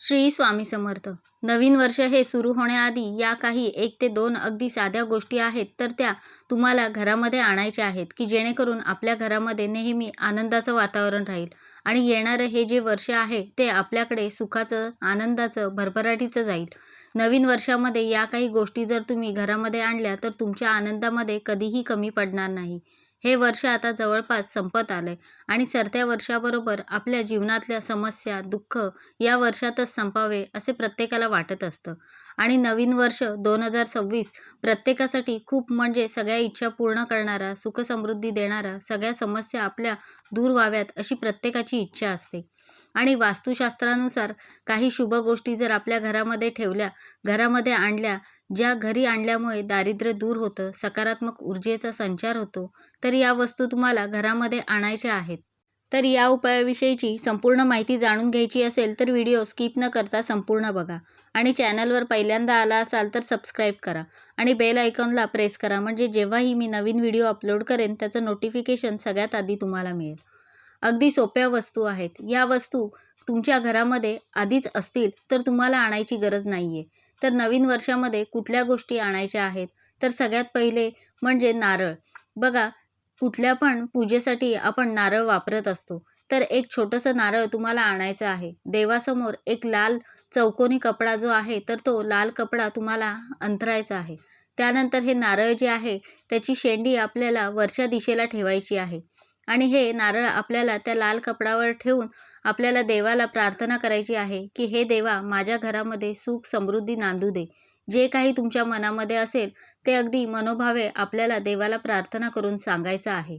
श्री स्वामी समर्थ. नवीन वर्ष हे सुरू होण्याआधी या काही एक ते दोन अगदी साध्या गोष्टी आहेत तर त्या तुम्हाला घरामध्ये आणायच्या आहेत की जेणेकरून आपल्या घरामध्ये नेहमी आनंदाचं वातावरण राहील. आणि येणारं हे जे वर्ष आहे ते आपल्याकडे सुखाचं आनंदाचं भरभराटीचं जाईल. नवीन वर्षामध्ये या काही गोष्टी जर तुम्ही घरामध्ये आणल्या तर तुमच्या आनंदामध्ये कधीही कमी पडणार नाही. हे वर्ष आता जवळपास संपत आलंय. आणि सरत्या वर्षाबरोबर आपल्या जीवनातल्या समस्या दुःख या वर्षातच संपावे असे प्रत्येकाला वाटत असतं. आणि नवीन वर्ष दोन हजार सव्वीस प्रत्येकासाठी खूप म्हणजे सगळ्या इच्छा पूर्ण करणारा सुखसमृद्धी देणारा सगळ्या समस्या आपल्या दूर व्हाव्यात अशी प्रत्येकाची इच्छा असते. आणि वास्तुशास्त्रानुसार काही शुभ गोष्टी जर आपल्या घरामध्ये ठेवल्या घरामध्ये आणल्या ज्या घरी आणल्यामुळे दारिद्र्य दूर होतं सकारात्मक ऊर्जेचा संचार होतो तर या वस्तू तुम्हाला घरामध्ये आणायच्या आहेत. तर या उपायाविषयीची संपूर्ण माहिती जाणून घ्यायची असेल तर व्हिडिओ स्किप न करता संपूर्ण बघा. आणि चॅनलवर पहिल्यांदा आला असाल तर सबस्क्राईब करा. आणि बेल आयकॉनला प्रेस करा. म्हणजे जेव्हाही मी नवीन व्हिडिओ अपलोड करेन त्याचं नोटिफिकेशन सगळ्यात आधी तुम्हाला मिळेल. अगदी सोप्या वस्तू आहेत. या वस्तू तुमच्या घरामध्ये आधीच असतील तर तुम्हाला आणायची गरज नाही आहे तर नवीन वर्षामध्ये कुठल्या गोष्टी आणायच्या आहेत? तर सगळ्यात पहिले म्हणजे नारळ. बघा कुठल्या पण पूजेसाठी आपण नारळ वापरत असतो. तर एक छोटंसं नारळ तुम्हाला आणायचं आहे. देवासमोर एक लाल चौकोनी कपडा जो आहे तर तो लाल कपडा तुम्हाला अंतरायचा आहे. त्यानंतर हे नारळ जे आहे त्याची शेंडी आपल्याला वरच्या दिशेला ठेवायची आहे. आणि हे नारळ आपल्याला त्या लाल कपडावर ठेवून आपल्याला देवाला प्रार्थना करायची आहे की हे देवा माझ्या घरामध्ये सुख समृद्धी नांदू दे. जे काही तुमच्या मनामध्ये असेल ते अगदी मनोभावे आपल्याला देवाला प्रार्थना करून सांगायचं आहे.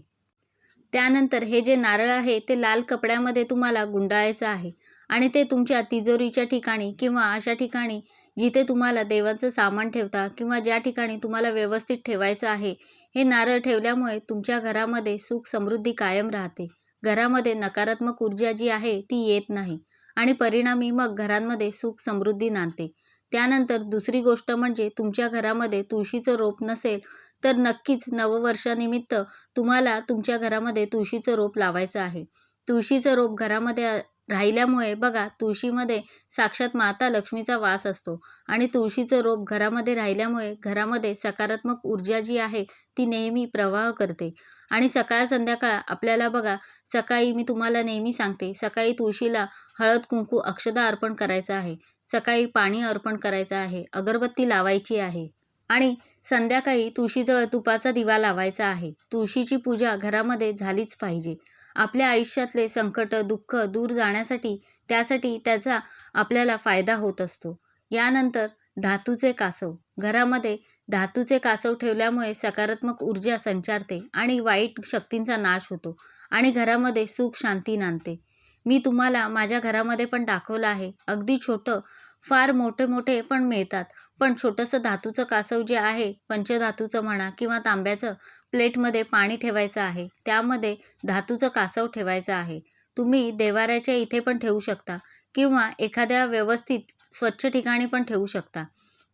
त्यानंतर हे जे नारळ आहे ते लाल कपड्यामध्ये तुम्हाला गुंडाळायचं आहे आणि ते तुमच्या तिजोरीच्या ठिकाणी किंवा अशा ठिकाणी जिथे तुम्हाला देवाचं सामान ठेवता किंवा ज्या ठिकाणी तुम्हाला व्यवस्थित ठेवायचं आहे हे नारळ ठेवल्यामुळे तुमच्या घरामध्ये सुख समृद्धी कायम राहते. घरामध्ये नकारात्मक ऊर्जा जी आहे ती येत नाही आणि परिणामी मग घरांमध्ये सुख समृद्धी नांदते. त्यानंतर दुसरी गोष्ट म्हणजे तुमच्या घरामध्ये तुळशीचं रोप नसेल तर नक्कीच नववर्षानिमित्त तुम्हाला तुमच्या घरामध्ये तुळशीचं रोप लावायचं आहे. तुळशीचं रोप घरामध्ये राहिल्यामुळे बघा तुळशीमध्ये साक्षात माता लक्ष्मीचा वास असतो आणि तुळशीचं रोप घरामध्ये राहिल्यामुळे घरामध्ये सकारात्मक ऊर्जा जी आहे ती नेहमी प्रवाह करते. आणि सकाळ संध्याकाळ आपल्याला बघा सकाळी मी तुम्हाला नेहमी सांगते सकाळी तुळशीला हळद कुंकू अक्षदा अर्पण करायचं आहे. सकाळी पाणी अर्पण करायचं आहे अगरबत्ती लावायची आहे. आणि संध्याकाळी तुळशीजवळ तुपाचा दिवा लावायचा आहे. तुळशीची पूजा घरामध्ये झालीच पाहिजे. आपल्या आयुष्यातले संकट दुःख दूर जाण्यासाठी त्यासाठी त्याचा आपल्याला फायदा होत असतो. यानंतर धातूचे कासव. घरामध्ये धातूचे कासव ठेवल्यामुळे सकारात्मक ऊर्जा संचारते आणि वाईट शक्तींचा नाश होतो आणि घरामध्ये सुख शांती नांदते. मी तुम्हाला माझ्या घरामध्ये पण दाखवलं आहे. अगदी छोटं फार मोठे मोठे पण मिळतात. पण छोटंसं धातूचं कासव जे आहे पंचधातूचं म्हणा किंवा तांब्याचं प्लेटमध्ये पाणी ठेवायचं आहे. त्यामध्ये धातूचं कासव ठेवायचं आहे. तुम्ही देवाऱ्याच्या इथे पण ठेवू शकता किंवा एखाद्या व्यवस्थित स्वच्छ ठिकाणी पण ठेवू शकता.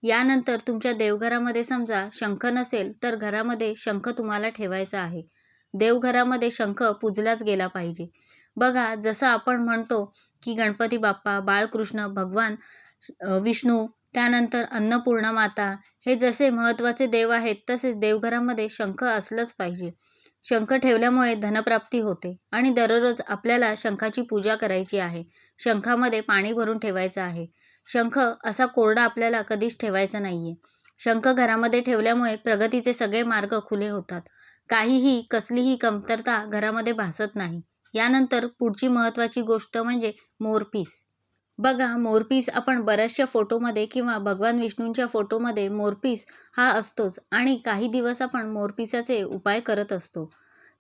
यानंतर तुमच्या देवघरामध्ये समजा शंख नसेल तर घरामध्ये शंख तुम्हाला ठेवायचा आहे. देवघरामध्ये शंख पूजलाच गेला पाहिजे. बघा जसं आपण म्हणतो की गणपती बाप्पा बाळकृष्ण भगवान विष्णू त्यानंतर अन्नपूर्णा माता हे जसे महत्त्वाचे देव आहेत तसेच देवघरामध्ये शंख असलंच पाहिजे. शंख ठेवल्यामुळे धनप्राप्ती होते आणि दररोज आपल्याला शंखाची पूजा करायची आहे. शंखामध्ये पाणी भरून ठेवायचं आहे. शंख असा कोरडा आपल्याला कधीच ठेवायचा नाही आहे शंख घरामध्ये ठेवल्यामुळे प्रगतीचे सगळे मार्ग खुले होतात. काहीही कसलीही कमतरता घरामध्ये भासत नाही. यानंतर पुढची महत्त्वाची गोष्ट म्हणजे मोरपीस. बघा मोरपीस आपण बऱ्याचशा फोटोमध्ये किंवा भगवान विष्णूंच्या फोटोमध्ये मोरपीस हा असतोच आणि काही दिवस आपण मोरपीसाचे उपाय करत असतो.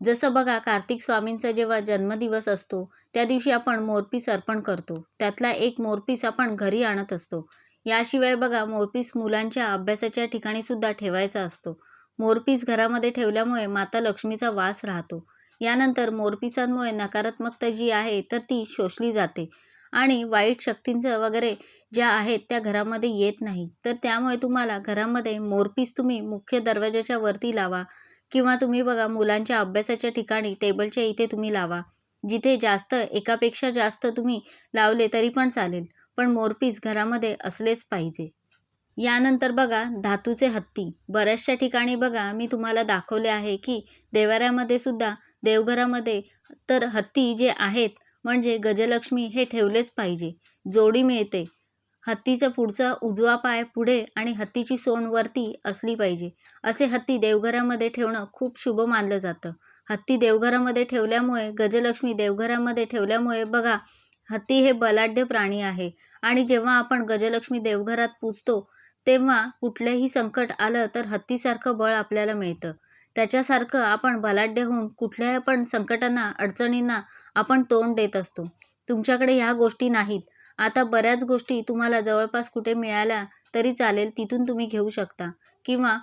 जसं बघा कार्तिक स्वामींचा जेव्हा जन्मदिवस असतो त्या दिवशी आपण मोरपीस अर्पण करतो. त्यातला एक मोरपीस आपण घरी आणत असतो. याशिवाय बघा मोरपीस मुलांच्या अभ्यासाच्या ठिकाणी सुद्धा ठेवायचा असतो. मोरपीस घरामध्ये ठेवल्यामुळे माता लक्ष्मीचा वास राहतो. यानंतर मोरपिसांमुळे नकारात्मकता जी आहे तर ती शोषली जाते. आणि वाईट शक्तींचं वगैरे ज्या आहेत त्या घरामध्ये येत नाही. तर त्यामुळे तुम्हाला घरामध्ये मोरपीस तुम्ही मुख्य दरवाजाच्या वरती लावा किंवा तुम्ही बघा मुलांच्या अभ्यासाच्या ठिकाणी टेबलच्या इथे तुम्ही लावा. जिथे जास्त एकापेक्षा जास्त तुम्ही लावले तरी पण चालेल पण मोरपीस घरामध्ये असलेच पाहिजे. यानंतर बघा धातूचे हत्ती. बऱ्याचशा ठिकाणी बघा मी तुम्हाला दाखवले आहे की देवाऱ्यामध्ये सुद्धा देवघरामध्ये तर हत्ती जे आहेत म्हणजे गजलक्ष्मी हे ठेवलेच पाहिजे. जोडी मिळते. हत्तीचा पुढचा उजवा पाय पुढे आणि हत्तीची सोंड वरती असली पाहिजे. असे हत्ती देवघरामध्ये ठेवणं खूप शुभ मानलं जातं. हत्ती देवघरामध्ये ठेवल्यामुळे गजलक्ष्मी देवघरामध्ये ठेवल्यामुळे बघा हत्ती हे बलाढ्य प्राणी आहे. आणि जेव्हा आपण गजलक्ष्मी देवघरात पुजतो तेव्हा कुठलंही संकट आलं तर हत्तीसारखं बळ आपल्याला मिळतं. त्याच्यासारखं आपण बलाढ्य होऊन कुठल्याही पण संकटांना अडचणींना आपण तोंड देत असतो. तुमच्याकडे ह्या गोष्टी नाहीत. आता बऱ्याच गोष्टी तुम्हाला जवळपास कुठे मिळाल्या तरी चालेल तिथून तुम्ही घेऊ शकता. किंवा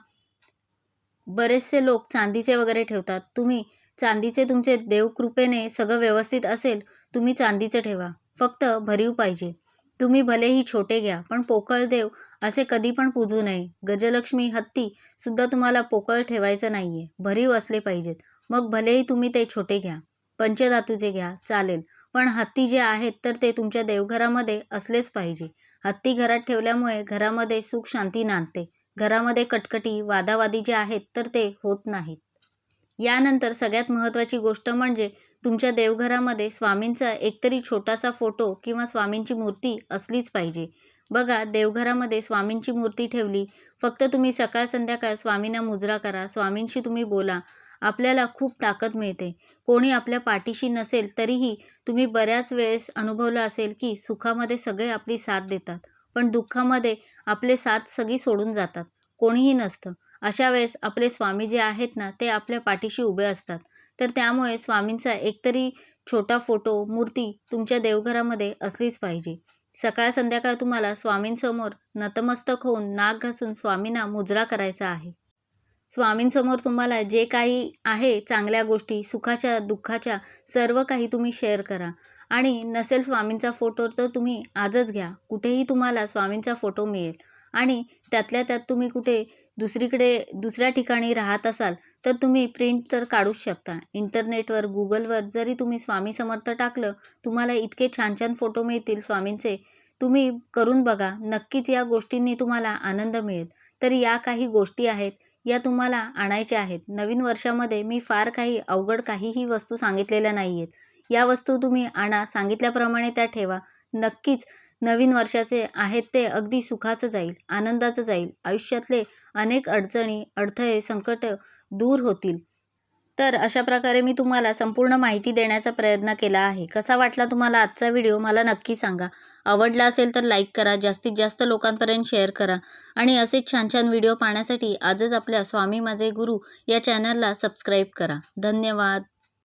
बरेचसे लोक चांदीचे वगैरे ठेवतात. तुम्ही चांदीचे तुमचे देवकृपेने सगळं व्यवस्थित असेल तुम्ही चांदीचं ठेवा. फक्त भरीव पाहिजे. तुम्ही भलेही छोटे घ्या पण पोकळ देव असे कधी पण पूजू नये. गजलक्ष्मी हत्ती सुद्धा तुम्हाला पोकळ ठेवायचं नाही आहे भरीव असले पाहिजेत. मग भलेही तुम्ही ते छोटे घ्या. पंचधातूचे घ्या चालेल. पण हत्ती जे आहेत तर ते तुमच्या देवघरामध्ये असलेच पाहिजे. हत्ती घरात ठेवल्यामुळे घरामध्ये सुख शांती नांदते. घरामध्ये कटकटी वादावादी जे आहेत तर ते होत नाहीत. यानंतर सगळ्यात महत्त्वाची गोष्ट म्हणजे तुमच्या देवघरामध्ये स्वामींचा एकतरी छोटासा फोटो किंवा स्वामींची मूर्ती असलीच पाहिजे. बघा देवघरामध्ये स्वामींची मूर्ती ठेवली फक्त तुम्ही सकाळ संध्याकाळ स्वामींना मुजरा करा स्वामींशी तुम्ही बोला आपल्याला खूप ताकद मिळते. कोणी आपल्या पाठीशी नसेल तरीही तुम्ही बऱ्याच वेळेस अनुभवलं असेल की सुखामध्ये सगळे आपली साथ देतात पण दुःखामध्ये आपले साथ सगळी सोडून जातात कोणीही नसतं. अशा वेळेस आपले स्वामी जे आहेत ना ते आपल्या पाठीशी उभे असतात. तर त्यामुळे स्वामींचा एकतरी छोटा फोटो मूर्ती तुमच्या देवघरामध्ये असलीच पाहिजे. सकाळ संध्याकाळ तुम्हाला स्वामींसमोर नतमस्तक होऊन नाक घासून स्वामींना मुजरा करायचा आहे. स्वामींसमोर तुम्हाला जे काही आहे चांगल्या गोष्टी सुखाच्या दुःखाच्या सर्व काही तुम्ही शेअर करा. आणि नसेल स्वामींचा फोटो तर तुम्ही आजच घ्या. कुठेही तुम्हाला स्वामींचा फोटो मिळेल. आणि त्यातल्या त्यात तुम्ही कुठे दुसरीकडे दुसऱ्या ठिकाणी राहत असाल तर तुम्ही प्रिंट तर काढूच शकता. इंटरनेटवर गुगलवर जरी तुम्ही स्वामी समर्थ टाकलं तुम्हाला इतके छान छान फोटो मिळतील स्वामींचे. तुम्ही करून बघा नक्कीच या गोष्टींनी तुम्हाला आनंद मिळेल. तर या काही गोष्टी आहेत या तुम्हाला आणायच्या आहेत. नवीन वर्षामध्ये मी फार काही अवघड काहीही वस्तू सांगितलेल्या नाही आहेत या वस्तू तुम्ही आणा सांगितल्याप्रमाणे त्या ठेवा. नक्कीच नवीन वर्षाचे आहेत ते अगदी सुखाचं जाईल आनंदाचं जाईल. आयुष्यातले अनेक अडचणी अडथळे संकट दूर होतील. तर अशा प्रकारे मी तुम्हाला संपूर्ण माहिती देण्याचा प्रयत्न केला आहे. कसा वाटला तुम्हाला आजचा व्हिडिओ मला नक्की सांगा. आवडला असेल तर लाईक करा जास्तीत जास्त लोकांपर्यंत शेअर करा आणि असेच छान छान व्हिडिओ पाहण्यासाठी आजच आपल्या स्वामी माझे गुरु या चॅनलला सबस्क्राईब करा. धन्यवाद.